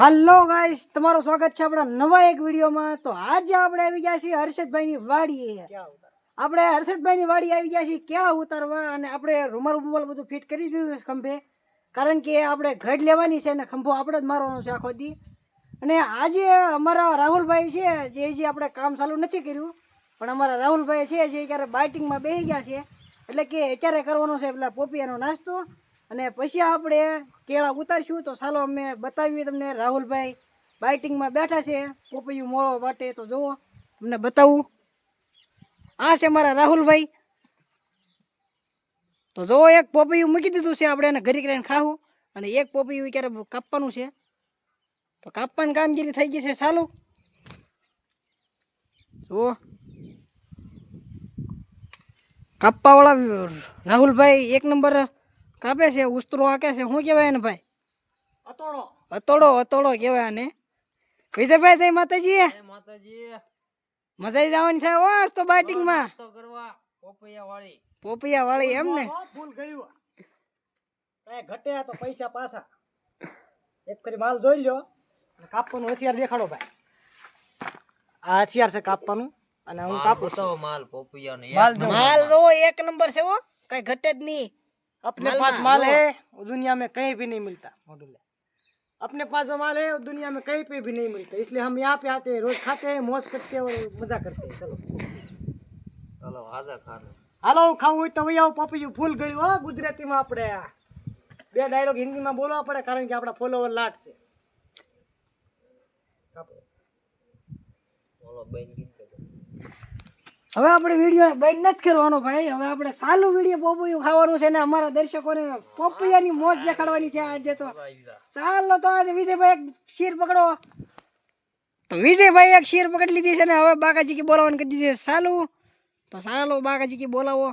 હાલો guys તમારું સ્વાગત છે આપણા નવા એક વિડીયોમાં. તો આજે આપણે આવી ગયા છીએ હર્ષદભાઈની વાડીએ. આપણે હર્ષદભાઈની વાડી આવી ગયા છીએ કેળા ઉતારવા અને આપણે રૂમાલ રૂમાલ બધું ફિટ કરી દીધું છે ખંભે. કારણ કે આપણે ઘડ લેવાની છે અને ખંભો આપણે જ મારવાનો છે આખો દી. અને આજે અમારા રાહુલભાઈ છે જે જે આપણે કામ ચાલુ નથી કર્યું પણ અમારા રાહુલભાઈ છે જે ક્યારે બાઇટિંગમાં બેસી ગયા છે. એટલે કે અત્યારે કરવાનો છે પેલા પોપિયાનો નાસ્તો. અને પછી આપણે કેળા ઉતારશું. તો ચાલો અમે બતાવીએ તમને. રાહુલભાઈ બાઇટિંગમાં બેઠા છે. પોપૈયું મોળો વાટે તો જુઓ, તમને બતાવું. આ છે મારા રાહુલભાઈ. તો જો એક પોપૈયું મૂકી દીધું છે આપણે એને ઘરી કરીને ખાવું. અને એક પોપૈયું ક્યારે કાપવાનું છે. તો કાપવાની કામગીરી થઈ ગઈ છે ચાલુ જુઓ. કાપવાવાળા રાહુલભાઈ એક નંબર કાપે છે ઉસ્તરો આકે છે શું કહેવાય એને ભાઈ? અતોડો અતોડો અતોડો કહેવાય આને વિજયભાઈ જય માતાજી જય માતાજી મજા જવાની છે ઓસ તો બાઇટિંગમાં તો કરવા પોપૈયા વાળી પોપિયા વાળી એમ ને ફૂલ ગળ્યું કાંઈ ઘટે તો પૈસા પાછા. એક કરી માલ જોઈ લ્યો. અને કાપવાનું હથિયાર દેખાડો ભાઈ. આ હથિયાર છે કાપવાનું. અને હું કાપું તો માલ પોપૈયા ને માલ જો માલ જો એક નંબર છે હો. કઈ ઘટે જ નહીં. अपने माल पास में, माल वो। है वो दुनिया में कहीं भी नहीं मिलता मोडुल अपने पास जो माल है वो दुनिया में कहीं पे भी नहीं मिलता इसलिए हम यहाँ पे आते हैं रोज खाते हैं मौज करते हैं और मजा करते हैं चलो ચાલો આજા ખાન હાલો ખાવું હોય તો વહી આવો પપૈયું ફૂલ ગયું હો ગુજરાતીમાં આપણે બે ડાયલોગ હિન્દીમાં બોલવા પડે કારણ કે આપણા ફોલોવર લાટ છે બોલો બેન કીધું હવે આપણે વીડિયો બંધ નથી કરવાનો ભાઈ. હવે આપણે સાલું વીડિયો પોપૈયું ખાવાનું છે ને અમારા દર્શકોને પોપૈયાની મોજ દેખાડવાની છે આજે તો. ચાલો તો આજે વિજયભાઈ એક શીર પકડો. તો વિજયભાઈ એક શીર પકડી લીધી છે ને હવે બાકાજી કે બોલાવવાનું કરી દીધી છે. સાલું તો ચાલો બાકાજી કે બોલાવો.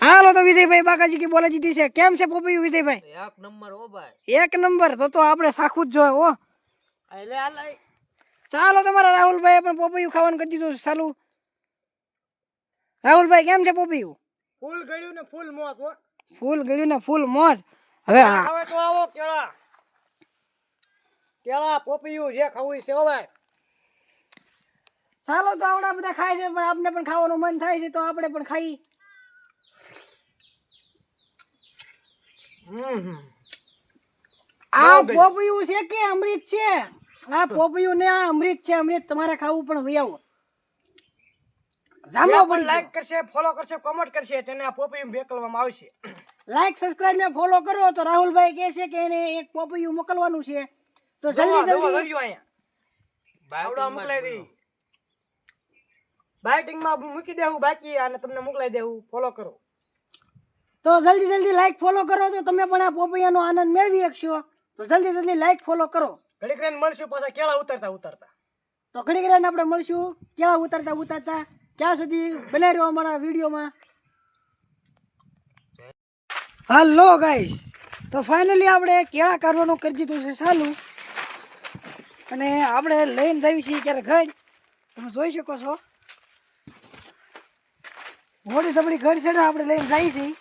હાલો તો વિજયભાઈ બાકાજી કે બોલાવી દીધી છે. કેમ છે પોપૈયું વિજયભાઈ? એક નંબર ઓ ભાઈ. એક નંબર તો તો આપણે સાખું જ જોયો ઓ એટલે આ. ચાલો તમારા રાહુલભાઈ પણ પોપૈયું ખાવાનું કરી દીધું ચાલુ. રાહુલભાઈ કેમ છે પોપૈયું? ફૂલ ગળ્યું ને ફૂલ મોત ફૂલ ગળ્યું ને ફૂલ મોજ. હવે હવે તો આવો કેળા. કેળા પોપૈયું જે ખાવું છે હવે ચાલો તો આવડા બધા ખાય છે પણ આપણે પણ ખાવાનું મન થાય છે તો આપણે પણ ખાઈ. હમ. આ પોપૈયું છે કે અમૃત છે? આ પોપૈયું ને આ અમૃત છે અમૃત તમારે ખાવું પણ વૈયાવો જામો પણ પડી લાઈક કરશે ફોલો કરશે કોમેન્ટ કરશે તેને આ પોપૈયું મોકલવામાં આવશે. લાઈક સબસ્ક્રાઇબ ને ફોલો કરો તો રાહુલભાઈ કહે છે કે એને એક પોપૈયું મોકલવાનું છે. તો જલ્દી જલ્દી. અહીંયા. મોકલાઈ દઈ. બાઇટિંગમાં મૂકી દેવું બાકી અને તમને મોકલાઈ દેવું. ફોલો કરો. તો જલ્દી જલ્દી લાઈક ફોલો કરો તો તમે પણ આ પોપૈયાનો આનંદ મેળવી શકશો. તો જલ્દી જલ્દી લાઈક ફોલો કરો. ઘડીક રહીને મળશું, પાછા કેળા ઉતરતા ઉતરતા. તો ઘડીક રહીને આપણે મળશું, કેળા ઉતરતા ઉતરતા. ક્યાં સુધી બનાવી રહ્યો અમારા વિડીયોમાં. હાલો ગાઈસ તો ફાઇનલી આપણે કેળા કાઢવાનું કરી દીધું છે ચાલુ. અને આપણે લઈને જઈએ છીએ ક્યારે ઘર. તમે જોઈ શકો છો. મોડી ધબડી ઘર છે ને, આપણે લઈને જઈએ છીએ.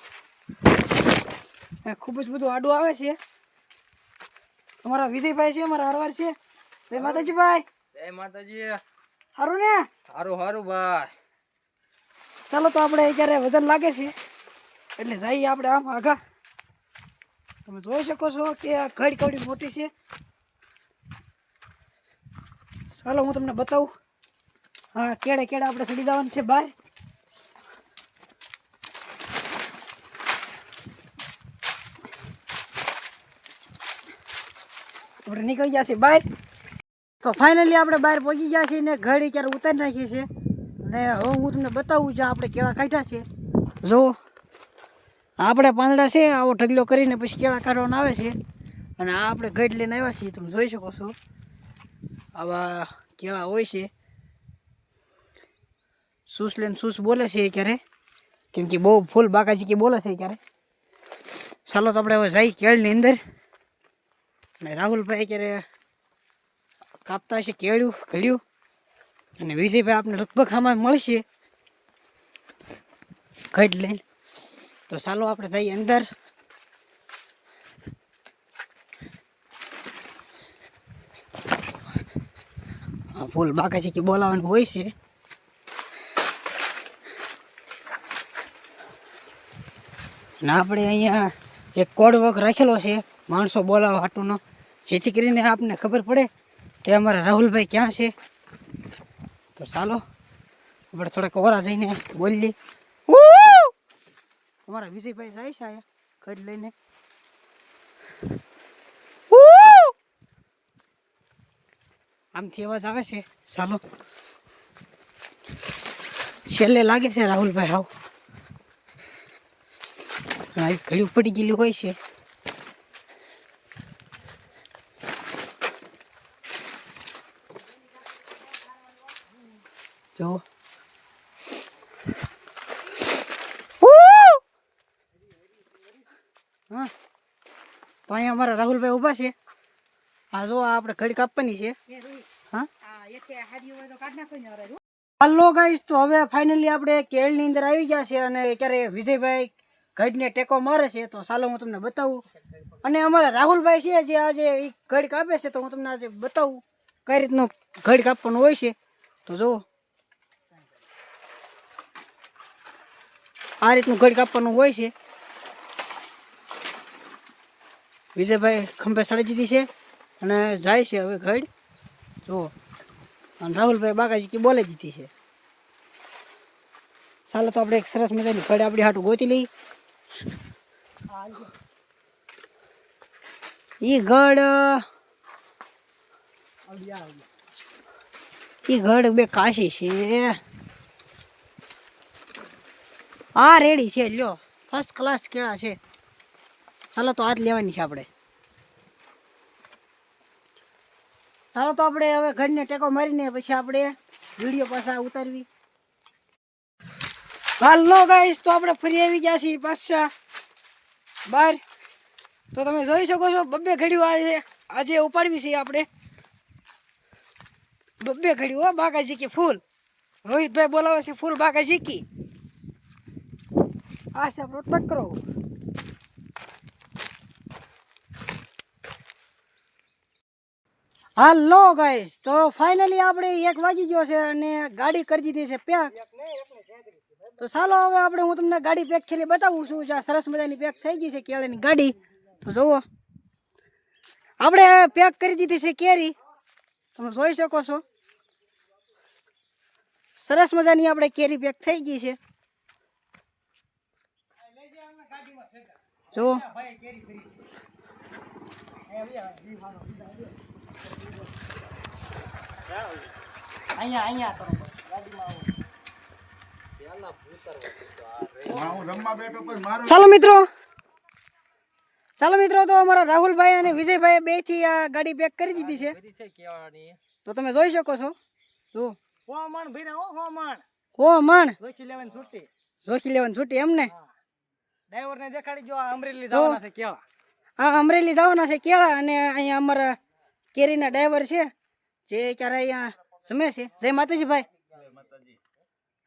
ખૂબ જ બધું આડું આવે છે. અમારા વિજયભાઈ છે અમારા હરવાર છે. જય માતાજીભાઈ. જય માતાજી. સારું ને? સારું સારું ભાઈ. ચાલો તો આપણે અત્યારે વજન લાગે છે. એટલે જઈએ આપણે આમ આગા તમે જોઈ શકો છો કે આ ઘડી કવડી મોટી છે. ચાલો હું તમને બતાવું. હા કેળે કેળે આપણે ચડી જવાનું છે બહાર. આપણે નીકળી ગયા છીએ બહાર. તો ફાઇનલી આપણે બહાર પહોંચી ગયા છીએ ને ઘડી ક્યારે ઉતારી નાખીએ છીએ. ને હવે હું તમને બતાવું છું આપણે કેળા કાઢ્યા છે. જો, આપણે પાંદડા છે, આવો ઢગલો કરીને પછી કેળા કાઢવાના આવે છે. અને આ આપણે ગઢ લઈને આવ્યા છીએ, તમે જોઈ શકો છો. આવા કેળા હોય છે. સૂસ લઈને સૂસ બોલે છે ક્યારે? કેમ કે બહુ ફૂલ બાકાજી કે બોલે છે ક્યારે? ચાલો તો આપણે હવે જઈ કેળની અંદર. અને રાહુલભાઈ અત્યારે કાપતા છે કેળ્યું, ઘડ્યું, અને વિજયભાઈ આપણે લગભગ આમાં મળશે ઘટ લઈને. તો ચાલો આપણે જઈએ અંદર. ફૂલ બાકી છે કે બોલાવાનું હોય છે. ને આપણે અહીંયા એક કોડ વર્ક રાખેલો છે. માણસો બોલાવો હાટુનો. જેથી કરીને આપને ખબર પડે કે અમારા રાહુલભાઈ ક્યાં છે. તો ચાલો, આપણે થોડાક ઓરા જઈને બોલીએ! અમારા વિજયભાઈ જાય છે અહીંયા કડ લઈને. આમથી અવાજ આવે છે. ચાલો. છેલ્લે લાગે છે રાહુલભાઈ હાવ. ઘડી પડી ગયેલી હોય છે. જો હા તો અહીંયા અમારા રાહુલભાઈ ઊભા છે. આ જો આપણે ઘડી કાપવાની છે. હાલો ગાઈશ તો હવે ફાઇનલી આપણે કેળની અંદર આવી ગયા છે અને ક્યારે વિજયભાઈ ઘડીને ટેકો મારે છે, તો ચાલો હું તમને બતાવું. અને અમારા રાહુલભાઈ છે જે આજે ઘડી કાપે છે, તો હું તમને આજે બતાવું કઈ રીતનું ઘડી કાપવાનું હોય છે. તો જુઓ. આ રીતનું ઘડી કાપવાનું હોય છે. વિજયભાઈ ખંભે સાડી દીધી છે અને જાય છે હવે ઘડ. જુઓ. અને રાહુલભાઈ બાકાજી કે બોલે દીધી છે. ચાલો તો આપણે એક સરસ મજાની ઘડ આપણી હાટું ગોતી લઈ ઈ ગઢ ઈ ગઢ બે કાશી છે. આ રેડી છે, લ્યો. ફર્સ્ટ ક્લાસ કેળા છે. ચાલો તો આજ લેવાની છે આપણે. ચાલો તો આપણે હવે ઘરને ટેકો મારીને પછી આપણે વીડિયો પાછા ઉતારવી. હાલો ગાઈશ તો આપણે ફરી આવી ગયા છીએ પાછા. બહાર તો તમે જોઈ શકો છો, બબ્બે ઘડીઓ આજે આજે ઉપાડવી છે આપણે. બબ્બે ઘડીઓ હો બાકાજી કી ફૂલ. રોહિતભાઈ બોલાવે છે ફૂલ બાકાજી કી? આ છે આપણો ટકરો. હાલો ગાઈસ તો ફાઇનલી આપણે એક વાગી ગયો છે અને ગાડી કરી દીધી છે પેક તો ચાલો હવે આપણે હું તમને ગાડી પેક થયેલી બતાવું છું જ્યાં સરસ મજાની પેક થઈ ગઈ છે કેળાની ગાડી. તો જુઓ. આપણે પેક કરી દીધી છે કેરી. તમે જોઈ શકો છો. સરસ મજાની આપણે કેરી પેક થઈ ગઈ છે. જુઓ અહીંયા અહીંયા કરો ચાલો મિત્રો. ચાલો મિત્રો તો અમારા રાહુલભાઈ અને વિજયભાઈ બેથી આ ગાડી પેક કરી દીધી છે. તો તમે જોઈ શકો છો. જો. હો મણ ભીરા હો હો મણ હો મણ જોખી લેવાની છૂટી. જોખી લેવાની છૂટી એમ ને ડ્રાઈવર ને દેખાડી જો આ અમરેલી જવાના છે કેળા આ અમરેલી જવાના છે કેળા અને અહીંયા અમારા કેરીના ડ્રાઈવર છે. જે ક્યારે અહીંયા જમે છે. જય માતાજી ભાઈ.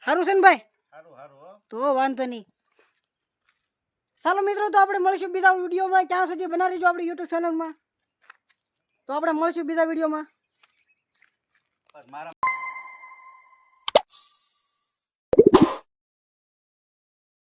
સારું છે ને ભાઈ? તો વાંધો નહીં. ચાલો મિત્રો તો આપણે મળીશું બીજા વિડીયોમાં. ક્યાં સુધી બનાવી આપણે આપણી યુટ્યુબ ચેનલમાં તો આપણે મળીશું બીજા વિડીયોમાં.